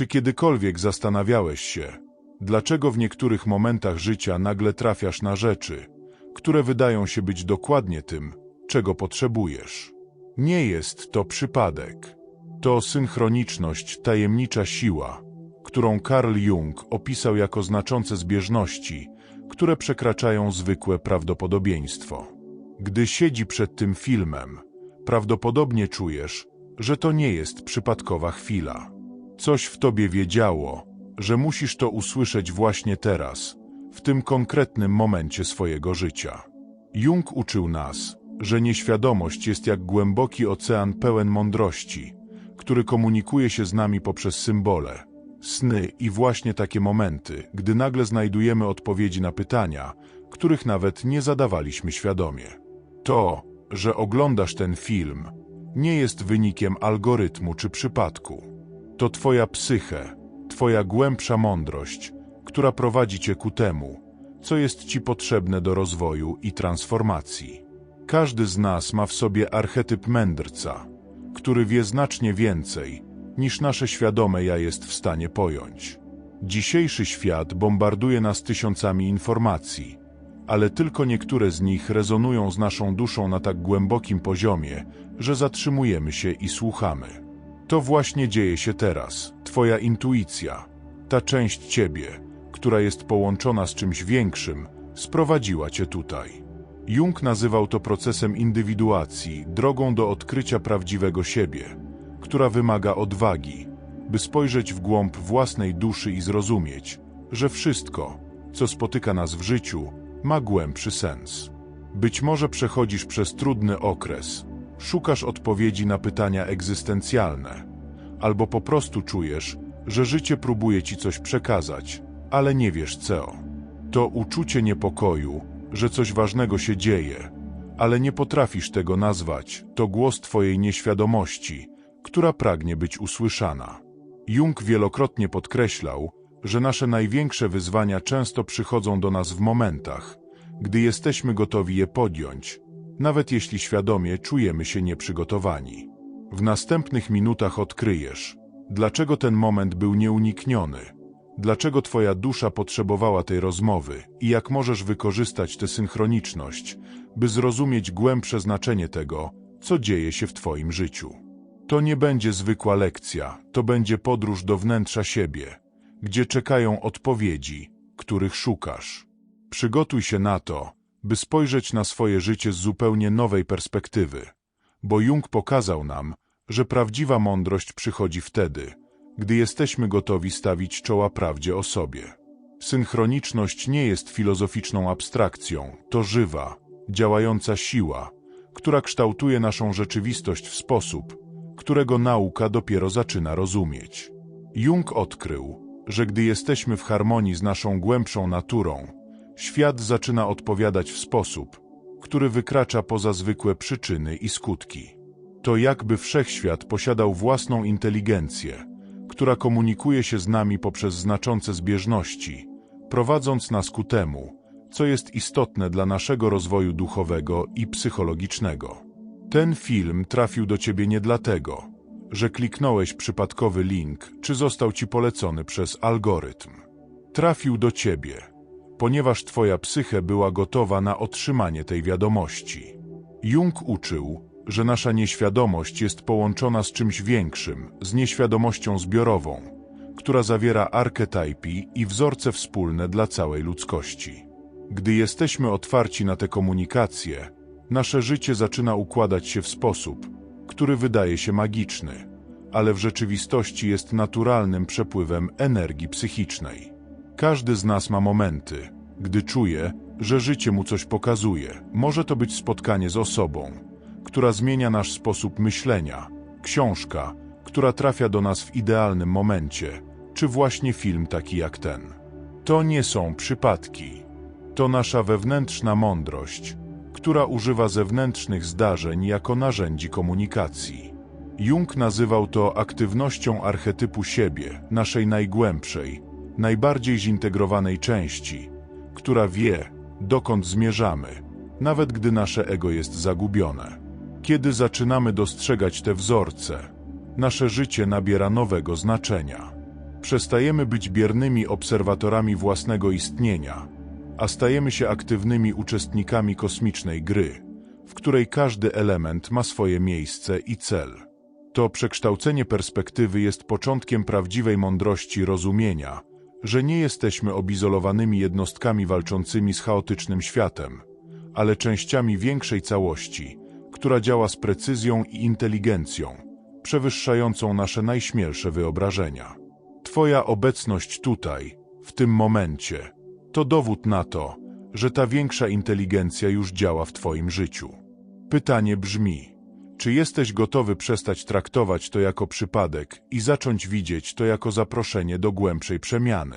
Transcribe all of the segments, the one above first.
Czy kiedykolwiek zastanawiałeś się, dlaczego w niektórych momentach życia nagle trafiasz na rzeczy, które wydają się być dokładnie tym, czego potrzebujesz? Nie jest to przypadek. To synchroniczność, tajemnicza siła, którą Carl Jung opisał jako znaczące zbieżności, które przekraczają zwykłe prawdopodobieństwo. Gdy siedzi przed tym filmem, prawdopodobnie czujesz, że to nie jest przypadkowa chwila. Coś w tobie wiedziało, że musisz to usłyszeć właśnie teraz, w tym konkretnym momencie swojego życia. Jung uczył nas, że nieświadomość jest jak głęboki ocean pełen mądrości, który komunikuje się z nami poprzez symbole, sny i właśnie takie momenty, gdy nagle znajdujemy odpowiedzi na pytania, których nawet nie zadawaliśmy świadomie. To, że oglądasz ten film, nie jest wynikiem algorytmu czy przypadku. To twoja psyche, twoja głębsza mądrość, która prowadzi cię ku temu, co jest ci potrzebne do rozwoju i transformacji. Każdy z nas ma w sobie archetyp mędrca, który wie znacznie więcej, niż nasze świadome ja jest w stanie pojąć. Dzisiejszy świat bombarduje nas tysiącami informacji, ale tylko niektóre z nich rezonują z naszą duszą na tak głębokim poziomie, że zatrzymujemy się i słuchamy. To właśnie dzieje się teraz. Twoja intuicja, ta część ciebie, która jest połączona z czymś większym, sprowadziła cię tutaj. Jung nazywał to procesem indywiduacji, drogą do odkrycia prawdziwego siebie, która wymaga odwagi, by spojrzeć w głąb własnej duszy i zrozumieć, że wszystko, co spotyka nas w życiu, ma głębszy sens. Być może przechodzisz przez trudny okres, szukasz odpowiedzi na pytania egzystencjalne, albo po prostu czujesz, że życie próbuje ci coś przekazać, ale nie wiesz co. To uczucie niepokoju, że coś ważnego się dzieje, ale nie potrafisz tego nazwać, to głos twojej nieświadomości, która pragnie być usłyszana. Jung wielokrotnie podkreślał, że nasze największe wyzwania często przychodzą do nas w momentach, gdy jesteśmy gotowi je podjąć, nawet jeśli świadomie czujemy się nieprzygotowani. W następnych minutach odkryjesz, dlaczego ten moment był nieunikniony, dlaczego Twoja dusza potrzebowała tej rozmowy i jak możesz wykorzystać tę synchroniczność, by zrozumieć głębsze znaczenie tego, co dzieje się w Twoim życiu. To nie będzie zwykła lekcja, to będzie podróż do wnętrza siebie, gdzie czekają odpowiedzi, których szukasz. Przygotuj się na to, by spojrzeć na swoje życie z zupełnie nowej perspektywy, bo Jung pokazał nam, że prawdziwa mądrość przychodzi wtedy, gdy jesteśmy gotowi stawić czoła prawdzie o sobie. Synchroniczność nie jest filozoficzną abstrakcją, to żywa, działająca siła, która kształtuje naszą rzeczywistość w sposób, którego nauka dopiero zaczyna rozumieć. Jung odkrył, że gdy jesteśmy w harmonii z naszą głębszą naturą, świat zaczyna odpowiadać w sposób, który wykracza poza zwykłe przyczyny i skutki. To jakby wszechświat posiadał własną inteligencję, która komunikuje się z nami poprzez znaczące zbieżności, prowadząc nas ku temu, co jest istotne dla naszego rozwoju duchowego i psychologicznego. Ten film trafił do ciebie nie dlatego, że kliknąłeś przypadkowy link, czy został ci polecony przez algorytm. Trafił do ciebie, ponieważ twoja psyche była gotowa na otrzymanie tej wiadomości. Jung uczył, że nasza nieświadomość jest połączona z czymś większym, z nieświadomością zbiorową, która zawiera archetypy i wzorce wspólne dla całej ludzkości. Gdy jesteśmy otwarci na te komunikacje, nasze życie zaczyna układać się w sposób, który wydaje się magiczny, ale w rzeczywistości jest naturalnym przepływem energii psychicznej. Każdy z nas ma momenty, gdy czuje, że życie mu coś pokazuje. Może to być spotkanie z osobą, która zmienia nasz sposób myślenia, książka, która trafia do nas w idealnym momencie, czy właśnie film taki jak ten. To nie są przypadki. To nasza wewnętrzna mądrość, która używa zewnętrznych zdarzeń jako narzędzi komunikacji. Jung nazywał to aktywnością archetypu siebie, naszej najgłębszej, najbardziej zintegrowanej części, która wie, dokąd zmierzamy, nawet gdy nasze ego jest zagubione. Kiedy zaczynamy dostrzegać te wzorce, nasze życie nabiera nowego znaczenia. Przestajemy być biernymi obserwatorami własnego istnienia, a stajemy się aktywnymi uczestnikami kosmicznej gry, w której każdy element ma swoje miejsce i cel. To przekształcenie perspektywy jest początkiem prawdziwej mądrości rozumienia, że nie jesteśmy obizolowanymi jednostkami walczącymi z chaotycznym światem, ale częściami większej całości, która działa z precyzją i inteligencją, przewyższającą nasze najśmielsze wyobrażenia. Twoja obecność tutaj, w tym momencie, to dowód na to, że ta większa inteligencja już działa w Twoim życiu. Pytanie brzmi, czy jesteś gotowy przestać traktować to jako przypadek i zacząć widzieć to jako zaproszenie do głębszej przemiany?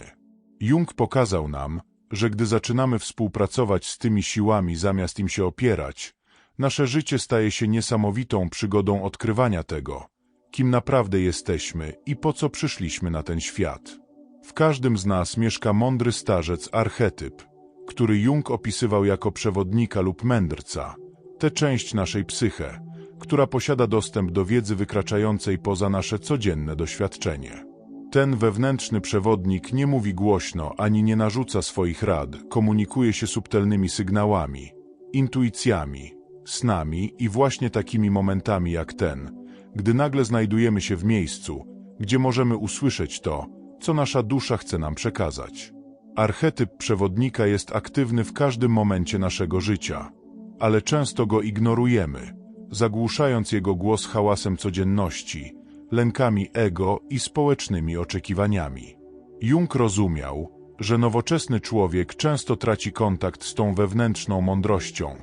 Jung pokazał nam, że gdy zaczynamy współpracować z tymi siłami zamiast im się opierać, nasze życie staje się niesamowitą przygodą odkrywania tego, kim naprawdę jesteśmy i po co przyszliśmy na ten świat. W każdym z nas mieszka mądry starzec archetyp, który Jung opisywał jako przewodnika lub mędrca, tę część naszej psyche, która posiada dostęp do wiedzy wykraczającej poza nasze codzienne doświadczenie. Ten wewnętrzny przewodnik nie mówi głośno ani nie narzuca swoich rad, komunikuje się subtelnymi sygnałami, intuicjami, snami i właśnie takimi momentami jak ten, gdy nagle znajdujemy się w miejscu, gdzie możemy usłyszeć to, co nasza dusza chce nam przekazać. Archetyp przewodnika jest aktywny w każdym momencie naszego życia, ale często go ignorujemy, zagłuszając jego głos hałasem codzienności, lękami ego i społecznymi oczekiwaniami. Jung rozumiał, że nowoczesny człowiek często traci kontakt z tą wewnętrzną mądrością,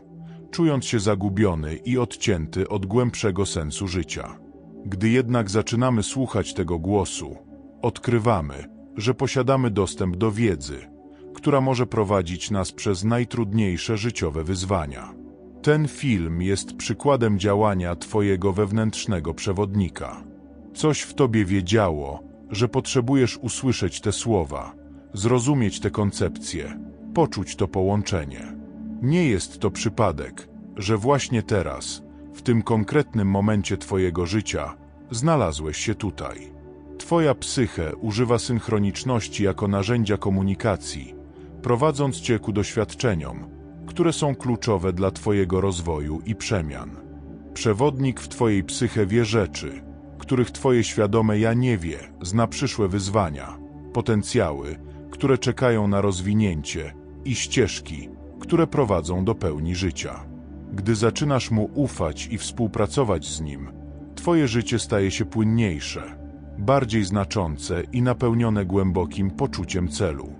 czując się zagubiony i odcięty od głębszego sensu życia. Gdy jednak zaczynamy słuchać tego głosu, odkrywamy, że posiadamy dostęp do wiedzy, która może prowadzić nas przez najtrudniejsze życiowe wyzwania. Ten film jest przykładem działania Twojego wewnętrznego przewodnika. Coś w Tobie wiedziało, że potrzebujesz usłyszeć te słowa, zrozumieć te koncepcje, poczuć to połączenie. Nie jest to przypadek, że właśnie teraz, w tym konkretnym momencie Twojego życia, znalazłeś się tutaj. Twoja psyche używa synchroniczności jako narzędzia komunikacji, prowadząc Cię ku doświadczeniom, które są kluczowe dla Twojego rozwoju i przemian. Przewodnik w Twojej psyche wie rzeczy, których Twoje świadome ja nie wie, zna przyszłe wyzwania, potencjały, które czekają na rozwinięcie i ścieżki, które prowadzą do pełni życia. Gdy zaczynasz mu ufać i współpracować z nim, Twoje życie staje się płynniejsze, bardziej znaczące i napełnione głębokim poczuciem celu.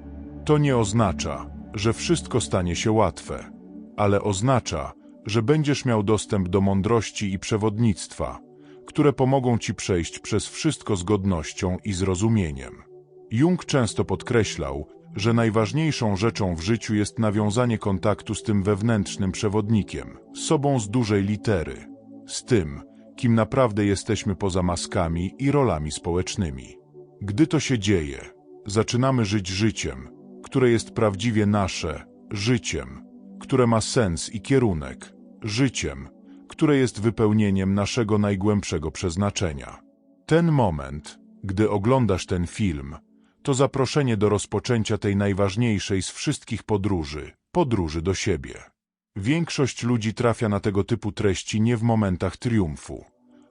To nie oznacza, że wszystko stanie się łatwe, ale oznacza, że będziesz miał dostęp do mądrości i przewodnictwa, które pomogą Ci przejść przez wszystko z godnością i zrozumieniem. Jung często podkreślał, że najważniejszą rzeczą w życiu jest nawiązanie kontaktu z tym wewnętrznym przewodnikiem, sobą z dużej litery, z tym, kim naprawdę jesteśmy poza maskami i rolami społecznymi. Gdy to się dzieje, zaczynamy żyć życiem, które jest prawdziwie nasze, życiem, które ma sens i kierunek, życiem, które jest wypełnieniem naszego najgłębszego przeznaczenia. Ten moment, gdy oglądasz ten film, to zaproszenie do rozpoczęcia tej najważniejszej z wszystkich podróży, podróży do siebie. Większość ludzi trafia na tego typu treści nie w momentach triumfu,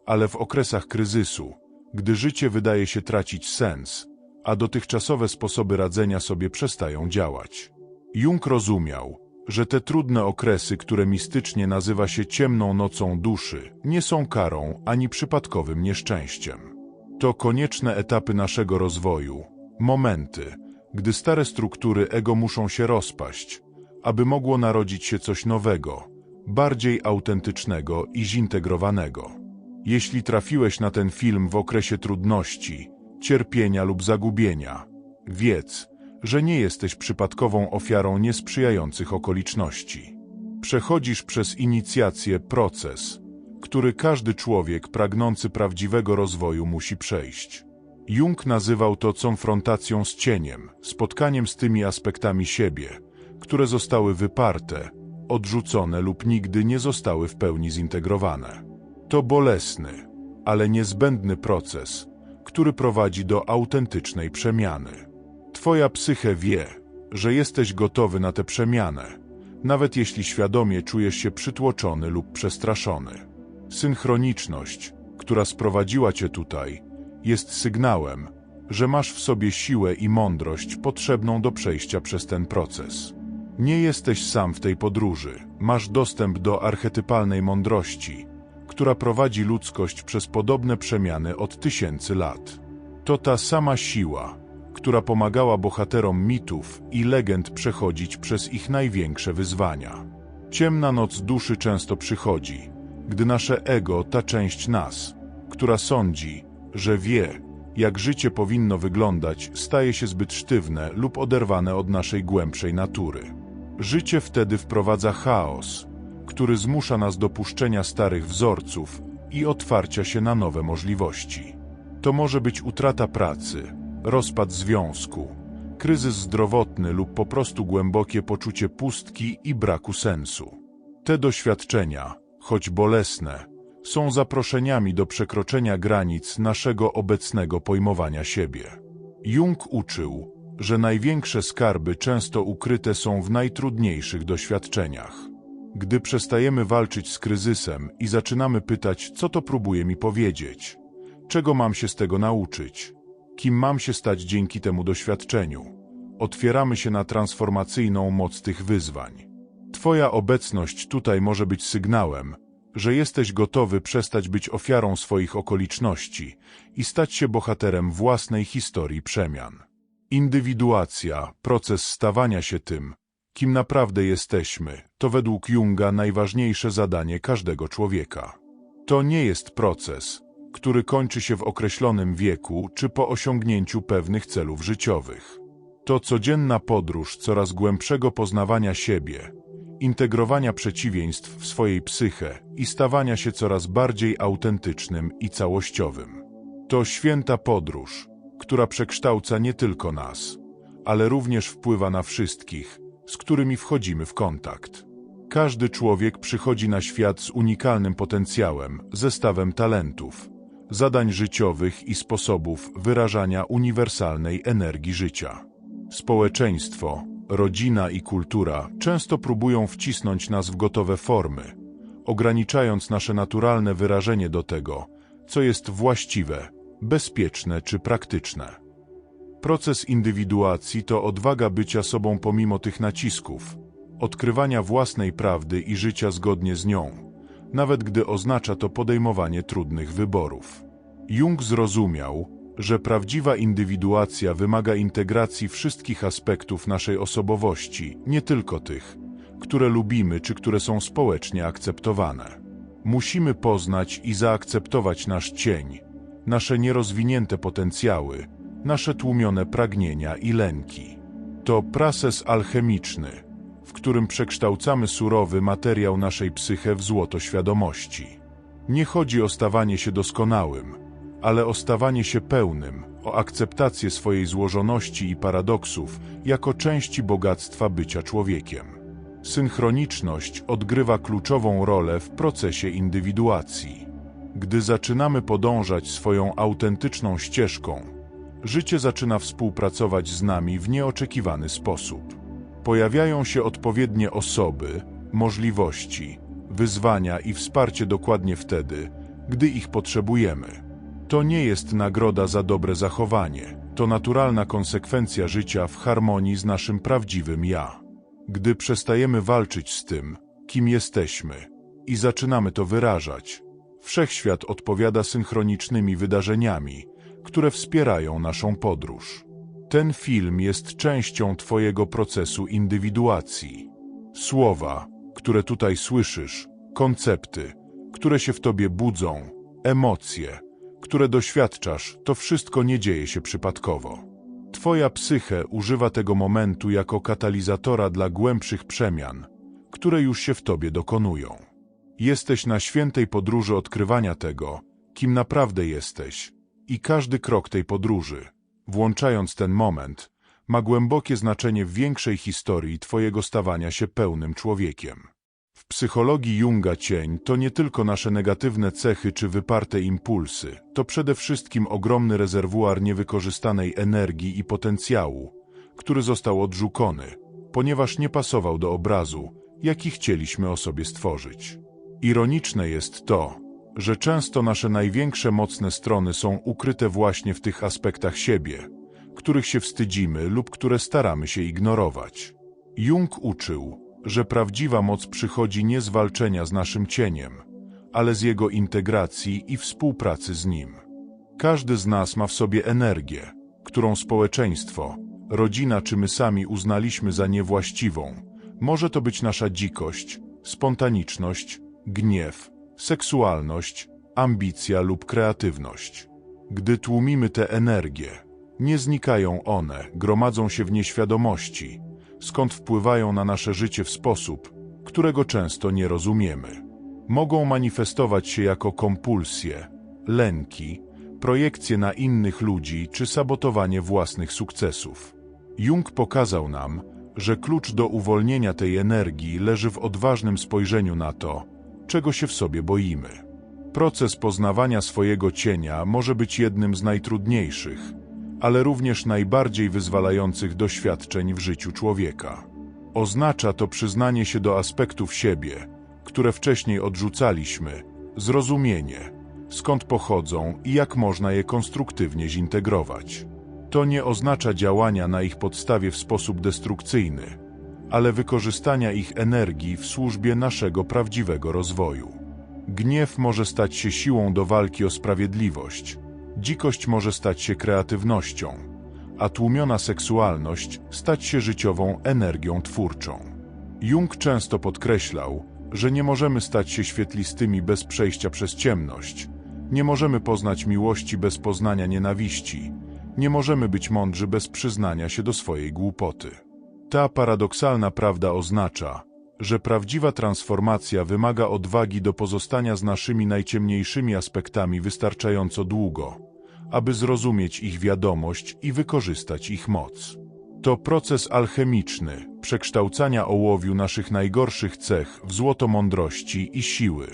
ale w okresach kryzysu, gdy życie wydaje się tracić sens, a dotychczasowe sposoby radzenia sobie przestają działać. Jung rozumiał, że te trudne okresy, które mistycznie nazywa się ciemną nocą duszy, nie są karą ani przypadkowym nieszczęściem. To konieczne etapy naszego rozwoju, momenty, gdy stare struktury ego muszą się rozpaść, aby mogło narodzić się coś nowego, bardziej autentycznego i zintegrowanego. Jeśli trafiłeś na ten film w okresie trudności, cierpienia lub zagubienia, wiedz, że nie jesteś przypadkową ofiarą niesprzyjających okoliczności. Przechodzisz przez inicjację proces, który każdy człowiek pragnący prawdziwego rozwoju musi przejść. Jung nazywał to konfrontacją z cieniem, spotkaniem z tymi aspektami siebie, które zostały wyparte, odrzucone lub nigdy nie zostały w pełni zintegrowane. To bolesny, ale niezbędny proces, który prowadzi do autentycznej przemiany. Twoja psyche wie, że jesteś gotowy na tę przemianę, nawet jeśli świadomie czujesz się przytłoczony lub przestraszony. Synchroniczność, która sprowadziła cię tutaj, jest sygnałem, że masz w sobie siłę i mądrość potrzebną do przejścia przez ten proces. Nie jesteś sam w tej podróży, masz dostęp do archetypalnej mądrości, która prowadzi ludzkość przez podobne przemiany od tysięcy lat. To ta sama siła, która pomagała bohaterom mitów i legend przechodzić przez ich największe wyzwania. Ciemna noc duszy często przychodzi, gdy nasze ego, ta część nas, która sądzi, że wie, jak życie powinno wyglądać, staje się zbyt sztywne lub oderwane od naszej głębszej natury. Życie wtedy wprowadza chaos, który zmusza nas do puszczenia starych wzorców i otwarcia się na nowe możliwości. To może być utrata pracy, rozpad związku, kryzys zdrowotny lub po prostu głębokie poczucie pustki i braku sensu. Te doświadczenia, choć bolesne, są zaproszeniami do przekroczenia granic naszego obecnego pojmowania siebie. Jung uczył, że największe skarby często ukryte są w najtrudniejszych doświadczeniach. Gdy przestajemy walczyć z kryzysem i zaczynamy pytać, co to próbuje mi powiedzieć, czego mam się z tego nauczyć, kim mam się stać dzięki temu doświadczeniu, otwieramy się na transformacyjną moc tych wyzwań. Twoja obecność tutaj może być sygnałem, że jesteś gotowy przestać być ofiarą swoich okoliczności i stać się bohaterem własnej historii przemian. Indywiduacja, proces stawania się tym, kim naprawdę jesteśmy, to według Junga najważniejsze zadanie każdego człowieka. To nie jest proces, który kończy się w określonym wieku czy po osiągnięciu pewnych celów życiowych. To codzienna podróż coraz głębszego poznawania siebie, integrowania przeciwieństw w swojej psyche i stawania się coraz bardziej autentycznym i całościowym. To święta podróż, która przekształca nie tylko nas, ale również wpływa na wszystkich, z którymi wchodzimy w kontakt. Każdy człowiek przychodzi na świat z unikalnym potencjałem, zestawem talentów, zadań życiowych i sposobów wyrażania uniwersalnej energii życia. Społeczeństwo, rodzina i kultura często próbują wcisnąć nas w gotowe formy, ograniczając nasze naturalne wyrażenie do tego, co jest właściwe, bezpieczne czy praktyczne. Proces indywiduacji to odwaga bycia sobą pomimo tych nacisków, odkrywania własnej prawdy i życia zgodnie z nią, nawet gdy oznacza to podejmowanie trudnych wyborów. Jung zrozumiał, że prawdziwa indywiduacja wymaga integracji wszystkich aspektów naszej osobowości, nie tylko tych, które lubimy czy które są społecznie akceptowane. Musimy poznać i zaakceptować nasz cień, nasze nierozwinięte potencjały, nasze tłumione pragnienia i lęki. To proces alchemiczny, w którym przekształcamy surowy materiał naszej psyche w złoto świadomości. Nie chodzi o stawanie się doskonałym, ale o stawanie się pełnym, o akceptację swojej złożoności i paradoksów jako części bogactwa bycia człowiekiem. Synchroniczność odgrywa kluczową rolę w procesie indywiduacji. Gdy zaczynamy podążać swoją autentyczną ścieżką, życie zaczyna współpracować z nami w nieoczekiwany sposób. Pojawiają się odpowiednie osoby, możliwości, wyzwania i wsparcie dokładnie wtedy, gdy ich potrzebujemy. To nie jest nagroda za dobre zachowanie, to naturalna konsekwencja życia w harmonii z naszym prawdziwym ja. Gdy przestajemy walczyć z tym, kim jesteśmy i zaczynamy to wyrażać, wszechświat odpowiada synchronicznymi wydarzeniami, które wspierają naszą podróż. Ten film jest częścią Twojego procesu indywiduacji. Słowa, które tutaj słyszysz, koncepty, które się w Tobie budzą, emocje, które doświadczasz, to wszystko nie dzieje się przypadkowo. Twoja psyche używa tego momentu jako katalizatora dla głębszych przemian, które już się w tobie dokonują. Jesteś na świętej podróży odkrywania tego, kim naprawdę jesteś, i każdy krok tej podróży, włączając ten moment, ma głębokie znaczenie w większej historii Twojego stawania się pełnym człowiekiem. W psychologii Junga cień to nie tylko nasze negatywne cechy czy wyparte impulsy, to przede wszystkim ogromny rezerwuar niewykorzystanej energii i potencjału, który został odrzucony, ponieważ nie pasował do obrazu, jaki chcieliśmy o sobie stworzyć. Ironiczne jest to, że często nasze największe mocne strony są ukryte właśnie w tych aspektach siebie, których się wstydzimy lub które staramy się ignorować. Jung uczył, że prawdziwa moc przychodzi nie z walczenia z naszym cieniem, ale z jego integracji i współpracy z nim. Każdy z nas ma w sobie energię, którą społeczeństwo, rodzina czy my sami uznaliśmy za niewłaściwą. Może to być nasza dzikość, spontaniczność, gniew, seksualność, ambicja lub kreatywność. Gdy tłumimy te energie, nie znikają one, gromadzą się w nieświadomości, skąd wpływają na nasze życie w sposób, którego często nie rozumiemy. Mogą manifestować się jako kompulsje, lęki, projekcje na innych ludzi czy sabotowanie własnych sukcesów. Jung pokazał nam, że klucz do uwolnienia tej energii leży w odważnym spojrzeniu na to, czego się w sobie boimy. Proces poznawania swojego cienia może być jednym z najtrudniejszych, ale również najbardziej wyzwalających doświadczeń w życiu człowieka. Oznacza to przyznanie się do aspektów siebie, które wcześniej odrzucaliśmy, zrozumienie, skąd pochodzą i jak można je konstruktywnie zintegrować. To nie oznacza działania na ich podstawie w sposób destrukcyjny, ale wykorzystania ich energii w służbie naszego prawdziwego rozwoju. Gniew może stać się siłą do walki o sprawiedliwość, dzikość może stać się kreatywnością, a tłumiona seksualność stać się życiową energią twórczą. Jung często podkreślał, że nie możemy stać się świetlistymi bez przejścia przez ciemność, nie możemy poznać miłości bez poznania nienawiści, nie możemy być mądrzy bez przyznania się do swojej głupoty. Ta paradoksalna prawda oznacza, że prawdziwa transformacja wymaga odwagi do pozostania z naszymi najciemniejszymi aspektami wystarczająco długo, aby zrozumieć ich wiadomość i wykorzystać ich moc. To proces alchemiczny, przekształcania ołowiu naszych najgorszych cech w złoto mądrości i siły.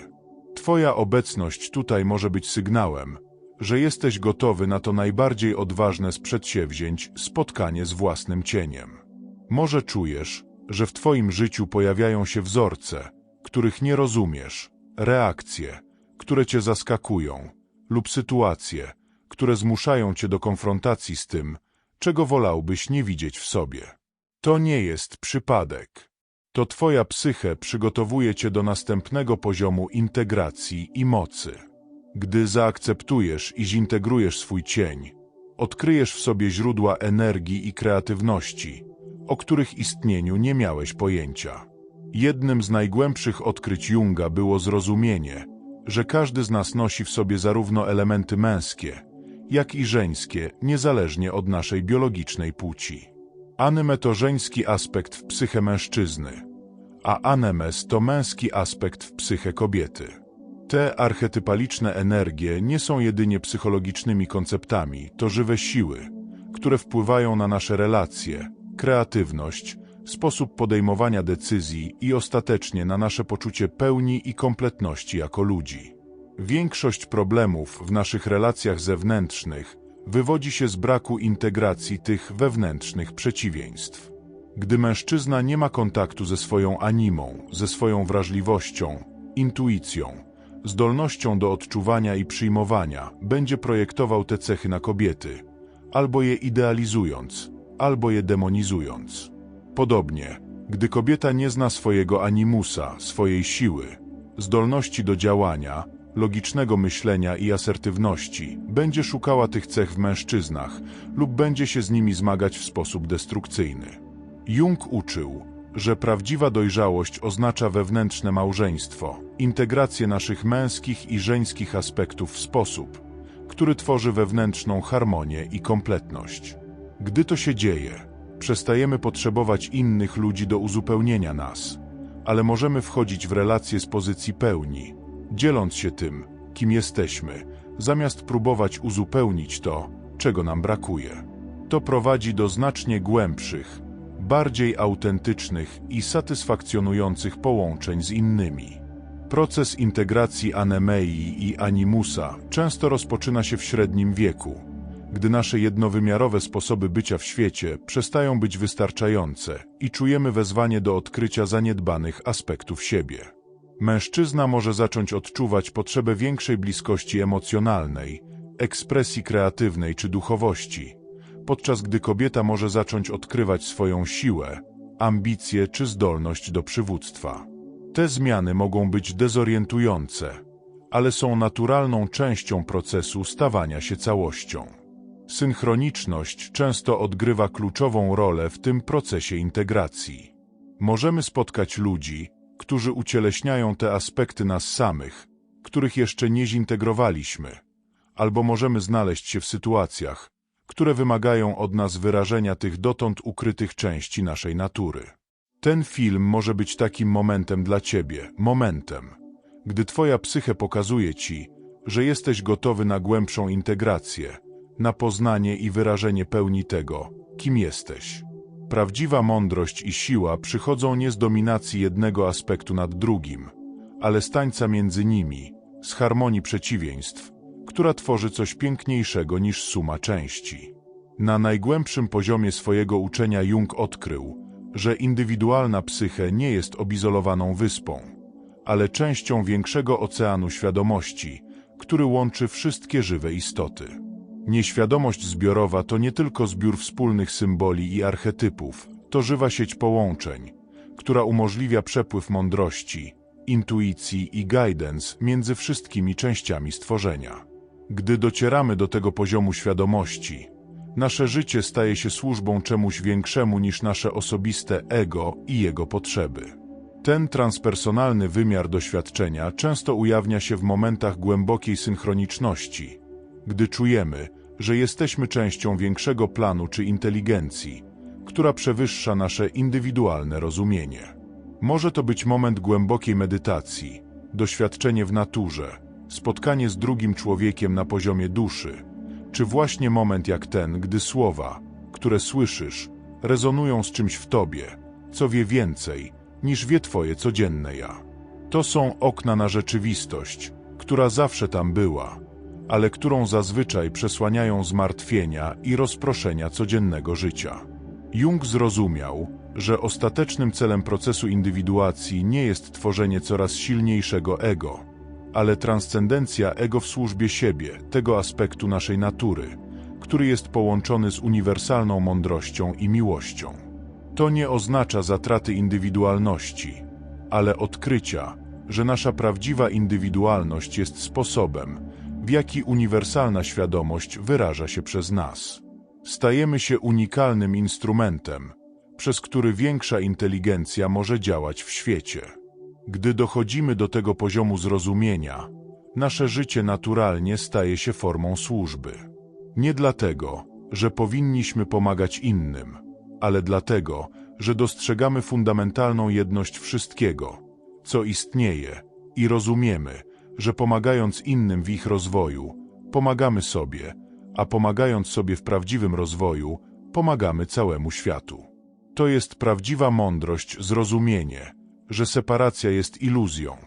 Twoja obecność tutaj może być sygnałem, że jesteś gotowy na to najbardziej odważne z przedsięwzięć spotkanie z własnym cieniem. Może czujesz, że w Twoim życiu pojawiają się wzorce, których nie rozumiesz, reakcje, które Cię zaskakują, lub sytuacje, które zmuszają Cię do konfrontacji z tym, czego wolałbyś nie widzieć w sobie. To nie jest przypadek. To Twoja psyche przygotowuje Cię do następnego poziomu integracji i mocy. Gdy zaakceptujesz i zintegrujesz swój cień, odkryjesz w sobie źródła energii i kreatywności, o których istnieniu nie miałeś pojęcia. Jednym z najgłębszych odkryć Junga było zrozumienie, że każdy z nas nosi w sobie zarówno elementy męskie, jak i żeńskie, niezależnie od naszej biologicznej płci. Anime to żeński aspekt w psyche mężczyzny, a anemes to męski aspekt w psyche kobiety. Te archetypaliczne energie nie są jedynie psychologicznymi konceptami, to żywe siły, które wpływają na nasze relacje, kreatywność, sposób podejmowania decyzji i ostatecznie na nasze poczucie pełni i kompletności jako ludzi. Większość problemów w naszych relacjach zewnętrznych wywodzi się z braku integracji tych wewnętrznych przeciwieństw. Gdy mężczyzna nie ma kontaktu ze swoją animą, ze swoją wrażliwością, intuicją, zdolnością do odczuwania i przyjmowania, będzie projektował te cechy na kobiety, albo je idealizując, albo je demonizując. Podobnie, gdy kobieta nie zna swojego animusa, swojej siły, zdolności do działania, logicznego myślenia i asertywności, będzie szukała tych cech w mężczyznach lub będzie się z nimi zmagać w sposób destrukcyjny. Jung uczył, że prawdziwa dojrzałość oznacza wewnętrzne małżeństwo, integrację naszych męskich i żeńskich aspektów w sposób, który tworzy wewnętrzną harmonię i kompletność. Gdy to się dzieje, przestajemy potrzebować innych ludzi do uzupełnienia nas, ale możemy wchodzić w relacje z pozycji pełni, dzieląc się tym, kim jesteśmy, zamiast próbować uzupełnić to, czego nam brakuje. To prowadzi do znacznie głębszych, bardziej autentycznych i satysfakcjonujących połączeń z innymi. Proces integracji anemei i animusa często rozpoczyna się w średnim wieku, gdy nasze jednowymiarowe sposoby bycia w świecie przestają być wystarczające i czujemy wezwanie do odkrycia zaniedbanych aspektów siebie. Mężczyzna może zacząć odczuwać potrzebę większej bliskości emocjonalnej, ekspresji kreatywnej czy duchowości, podczas gdy kobieta może zacząć odkrywać swoją siłę, ambicje czy zdolność do przywództwa. Te zmiany mogą być dezorientujące, ale są naturalną częścią procesu stawania się całością. Synchroniczność często odgrywa kluczową rolę w tym procesie integracji. Możemy spotkać ludzi, którzy ucieleśniają te aspekty nas samych, których jeszcze nie zintegrowaliśmy, albo możemy znaleźć się w sytuacjach, które wymagają od nas wyrażenia tych dotąd ukrytych części naszej natury. Ten film może być takim momentem dla ciebie, momentem, gdy twoja psyche pokazuje ci, że jesteś gotowy na głębszą integrację, na poznanie i wyrażenie pełni tego, kim jesteś. Prawdziwa mądrość i siła przychodzą nie z dominacji jednego aspektu nad drugim, ale z tańca między nimi, z harmonii przeciwieństw, która tworzy coś piękniejszego niż suma części. Na najgłębszym poziomie swojego uczenia Jung odkrył, że indywidualna psyche nie jest obizolowaną wyspą, ale częścią większego oceanu świadomości, który łączy wszystkie żywe istoty. Nieświadomość zbiorowa to nie tylko zbiór wspólnych symboli i archetypów, to żywa sieć połączeń, która umożliwia przepływ mądrości, intuicji i guidance między wszystkimi częściami stworzenia. Gdy docieramy do tego poziomu świadomości, nasze życie staje się służbą czemuś większemu niż nasze osobiste ego i jego potrzeby. Ten transpersonalny wymiar doświadczenia często ujawnia się w momentach głębokiej synchroniczności, gdy czujemy, że jesteśmy częścią większego planu czy inteligencji, która przewyższa nasze indywidualne rozumienie. Może to być moment głębokiej medytacji, doświadczenie w naturze, spotkanie z drugim człowiekiem na poziomie duszy, czy właśnie moment jak ten, gdy słowa, które słyszysz, rezonują z czymś w tobie, co wie więcej, niż wie twoje codzienne ja. To są okna na rzeczywistość, która zawsze tam była, ale którą zazwyczaj przesłaniają zmartwienia i rozproszenia codziennego życia. Jung zrozumiał, że ostatecznym celem procesu indywiduacji nie jest tworzenie coraz silniejszego ego, ale transcendencja ego w służbie siebie, tego aspektu naszej natury, który jest połączony z uniwersalną mądrością i miłością. To nie oznacza zatraty indywidualności, ale odkrycia, że nasza prawdziwa indywidualność jest sposobem, w jaki uniwersalna świadomość wyraża się przez nas. Stajemy się unikalnym instrumentem, przez który większa inteligencja może działać w świecie. Gdy dochodzimy do tego poziomu zrozumienia, nasze życie naturalnie staje się formą służby. Nie dlatego, że powinniśmy pomagać innym, ale dlatego, że dostrzegamy fundamentalną jedność wszystkiego, co istnieje i rozumiemy, że pomagając innym w ich rozwoju, pomagamy sobie, a pomagając sobie w prawdziwym rozwoju, pomagamy całemu światu. To jest prawdziwa mądrość, zrozumienie, że separacja jest iluzją,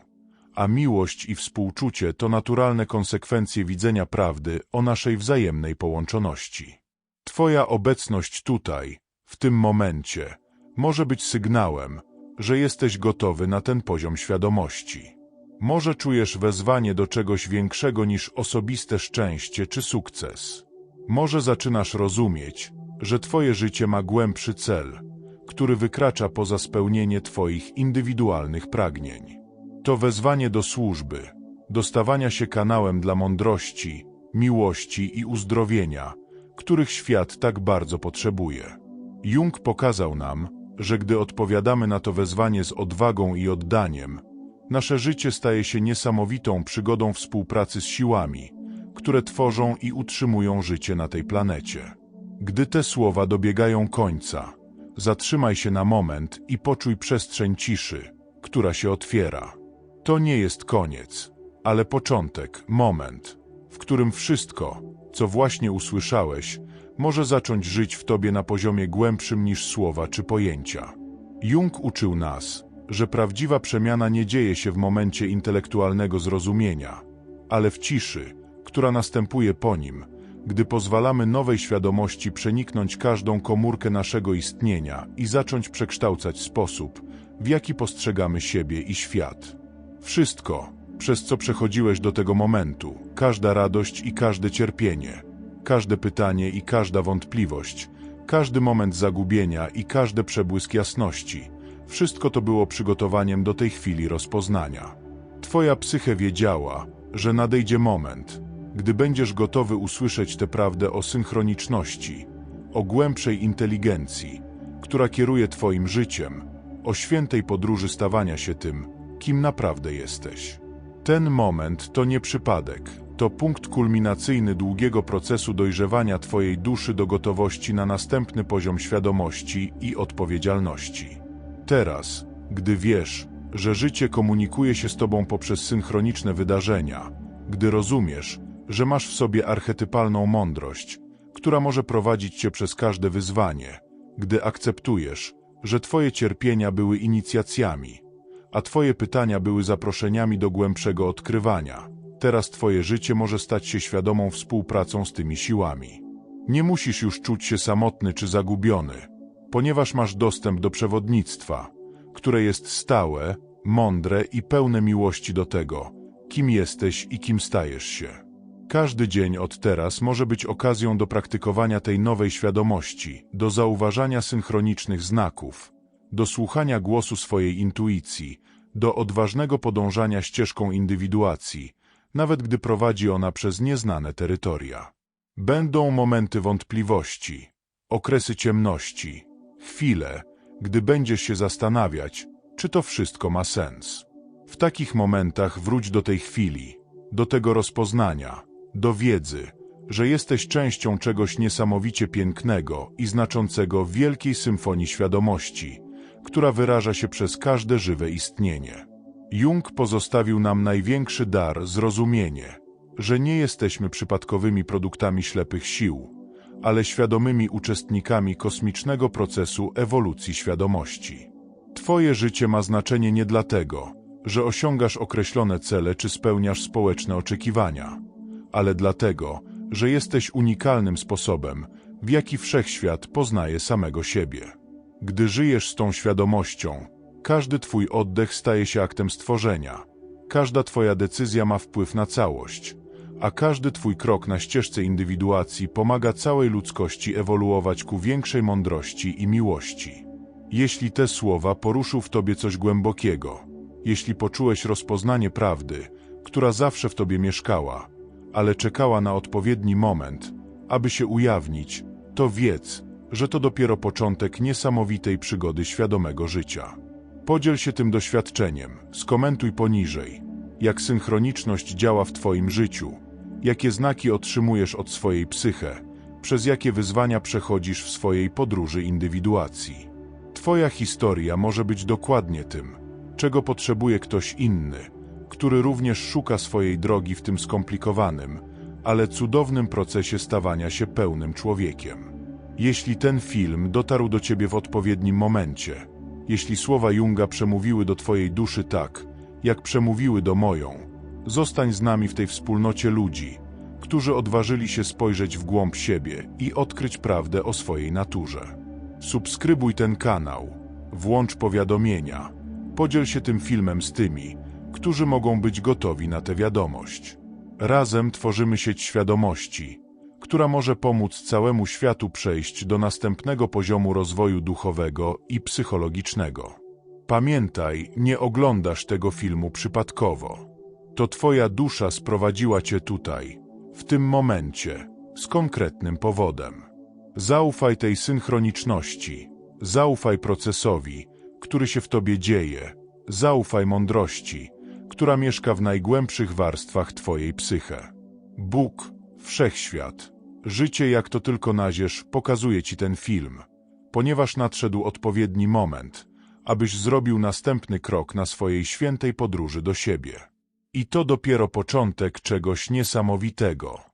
a miłość i współczucie to naturalne konsekwencje widzenia prawdy o naszej wzajemnej połączoności. Twoja obecność tutaj, w tym momencie, może być sygnałem, że jesteś gotowy na ten poziom świadomości. Może czujesz wezwanie do czegoś większego niż osobiste szczęście czy sukces. Może zaczynasz rozumieć, że Twoje życie ma głębszy cel, który wykracza poza spełnienie Twoich indywidualnych pragnień. To wezwanie do służby, do stawania się kanałem dla mądrości, miłości i uzdrowienia, których świat tak bardzo potrzebuje. Jung pokazał nam, że gdy odpowiadamy na to wezwanie z odwagą i oddaniem, nasze życie staje się niesamowitą przygodą współpracy z siłami, które tworzą i utrzymują życie na tej planecie. Gdy te słowa dobiegają końca, zatrzymaj się na moment i poczuj przestrzeń ciszy, która się otwiera. To nie jest koniec, ale początek, moment, w którym wszystko, co właśnie usłyszałeś, może zacząć żyć w tobie na poziomie głębszym niż słowa czy pojęcia. Jung uczył nas, że prawdziwa przemiana nie dzieje się w momencie intelektualnego zrozumienia, ale w ciszy, która następuje po nim, gdy pozwalamy nowej świadomości przeniknąć każdą komórkę naszego istnienia i zacząć przekształcać sposób, w jaki postrzegamy siebie i świat. Wszystko, przez co przechodziłeś do tego momentu, każda radość i każde cierpienie, każde pytanie i każda wątpliwość, każdy moment zagubienia i każdy przebłysk jasności, wszystko to było przygotowaniem do tej chwili rozpoznania. Twoja psyche wiedziała, że nadejdzie moment, gdy będziesz gotowy usłyszeć tę prawdę o synchroniczności, o głębszej inteligencji, która kieruje Twoim życiem, o świętej podróży stawania się tym, kim naprawdę jesteś. Ten moment to nie przypadek, to punkt kulminacyjny długiego procesu dojrzewania Twojej duszy do gotowości na następny poziom świadomości i odpowiedzialności. Teraz, gdy wiesz, że życie komunikuje się z Tobą poprzez synchroniczne wydarzenia, gdy rozumiesz, że masz w sobie archetypalną mądrość, która może prowadzić Cię przez każde wyzwanie, gdy akceptujesz, że Twoje cierpienia były inicjacjami, a Twoje pytania były zaproszeniami do głębszego odkrywania. Teraz Twoje życie może stać się świadomą współpracą z tymi siłami. Nie musisz już czuć się samotny czy zagubiony, ponieważ masz dostęp do przewodnictwa, które jest stałe, mądre i pełne miłości do tego, kim jesteś i kim stajesz się. Każdy dzień od teraz może być okazją do praktykowania tej nowej świadomości, do zauważania synchronicznych znaków, do słuchania głosu swojej intuicji, do odważnego podążania ścieżką indywiduacji, nawet gdy prowadzi ona przez nieznane terytoria. Będą momenty wątpliwości, okresy ciemności, chwile, gdy będziesz się zastanawiać, czy to wszystko ma sens. W takich momentach wróć do tej chwili, do tego rozpoznania, do wiedzy, że jesteś częścią czegoś niesamowicie pięknego i znaczącego wielkiej symfonii świadomości, która wyraża się przez każde żywe istnienie. Jung pozostawił nam największy dar zrozumienie, że nie jesteśmy przypadkowymi produktami ślepych sił, ale świadomymi uczestnikami kosmicznego procesu ewolucji świadomości. Twoje życie ma znaczenie nie dlatego, że osiągasz określone cele czy spełniasz społeczne oczekiwania, ale dlatego, że jesteś unikalnym sposobem, w jaki wszechświat poznaje samego siebie. Gdy żyjesz z tą świadomością, każdy Twój oddech staje się aktem stworzenia, każda Twoja decyzja ma wpływ na całość, a każdy Twój krok na ścieżce indywiduacji pomaga całej ludzkości ewoluować ku większej mądrości i miłości. Jeśli te słowa poruszył w Tobie coś głębokiego, jeśli poczułeś rozpoznanie prawdy, która zawsze w Tobie mieszkała, ale czekała na odpowiedni moment, aby się ujawnić, to wiedz, że to dopiero początek niesamowitej przygody świadomego życia. Podziel się tym doświadczeniem, skomentuj poniżej, jak synchroniczność działa w Twoim życiu, jakie znaki otrzymujesz od swojej psyche, przez jakie wyzwania przechodzisz w swojej podróży indywiduacji. Twoja historia może być dokładnie tym, czego potrzebuje ktoś inny, który również szuka swojej drogi w tym skomplikowanym, ale cudownym procesie stawania się pełnym człowiekiem. Jeśli ten film dotarł do Ciebie w odpowiednim momencie, jeśli słowa Junga przemówiły do Twojej duszy tak, jak przemówiły do moją, zostań z nami w tej wspólnocie ludzi, którzy odważyli się spojrzeć w głąb siebie i odkryć prawdę o swojej naturze. Subskrybuj ten kanał, włącz powiadomienia, podziel się tym filmem z tymi, którzy mogą być gotowi na tę wiadomość. Razem tworzymy sieć świadomości, która może pomóc całemu światu przejść do następnego poziomu rozwoju duchowego i psychologicznego. Pamiętaj, nie oglądasz tego filmu przypadkowo. To Twoja dusza sprowadziła Cię tutaj, w tym momencie, z konkretnym powodem. Zaufaj tej synchroniczności, zaufaj procesowi, który się w Tobie dzieje, zaufaj mądrości, która mieszka w najgłębszych warstwach Twojej psyche. Bóg, Wszechświat, życie jak to tylko nazierz, pokazuje Ci ten film, ponieważ nadszedł odpowiedni moment, abyś zrobił następny krok na swojej świętej podróży do siebie. I to dopiero początek czegoś niesamowitego.